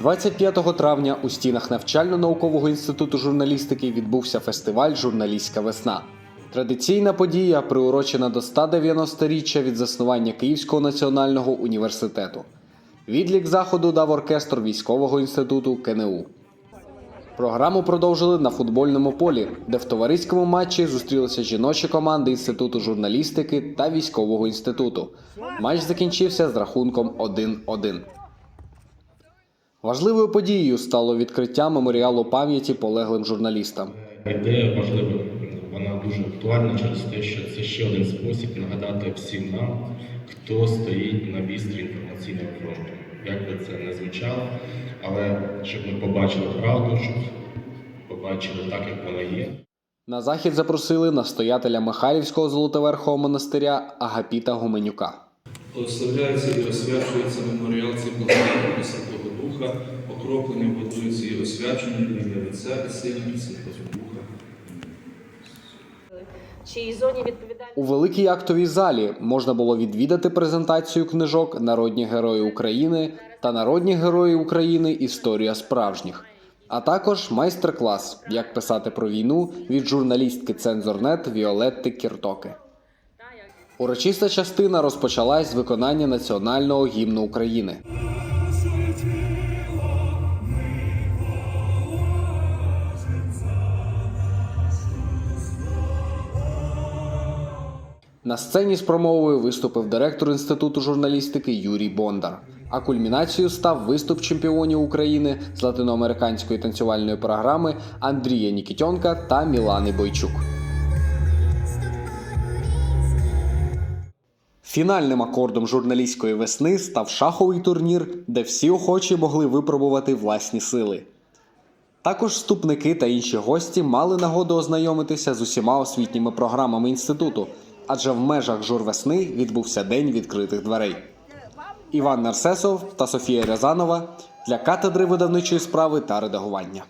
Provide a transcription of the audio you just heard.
25 травня у стінах навчально-наукового інституту журналістики відбувся фестиваль Журналістська весна. Традиційна подія приурочена до 190-річчя від заснування Київського національного університету. Відлік заходу дав оркестр військового інституту КНУ. Програму продовжили на футбольному полі, де в товариському матчі зустрілися жіночі команди Інституту журналістики та військового інституту. Матч закінчився з рахунком 1-1. Важливою подією стало відкриття меморіалу пам'яті полеглим журналістам. Ідея важлива, вона дуже актуальна через те, що це ще один спосіб нагадати всім нам, хто стоїть на вістрі інформаційного фронту. Як би це не звучало, але щоб ми побачили правду, щоб побачили так, як вона є. На захід запросили настоятеля Михайлівського золотоверхого монастиря Агапіта Гуменюка. Благословляється і освячується меморіал цих благодатного Святого Духа, окропленням водою цієї освячення ім'я Отця і Сина і Святого Духа. чиїй зоні відповідальності У великій актовій залі можна було відвідати презентацію книжок Народні герої України та Народні герої України Історія справжніх, а також майстер-клас Як писати про війну від журналістки Цензорнет Віолетти Кіртоки. Урочиста частина розпочалась з виконання національного гімну України. На сцені з промовою виступив директор інституту журналістики Юрій Бондар. А кульмінацією став виступ чемпіонів України з латиноамериканської танцювальної програми Андрія Нікітьонка та Мілани Бойчук. Фінальним акордом журналістської весни став шаховий турнір, де всі охочі могли випробувати власні сили. Також вступники та інші гості мали нагоду ознайомитися з усіма освітніми програмами інституту, адже в межах журвесни відбувся день відкритих дверей. Іван Нарсесов та Софія Рязанова для катедри видавничої справи та редагування.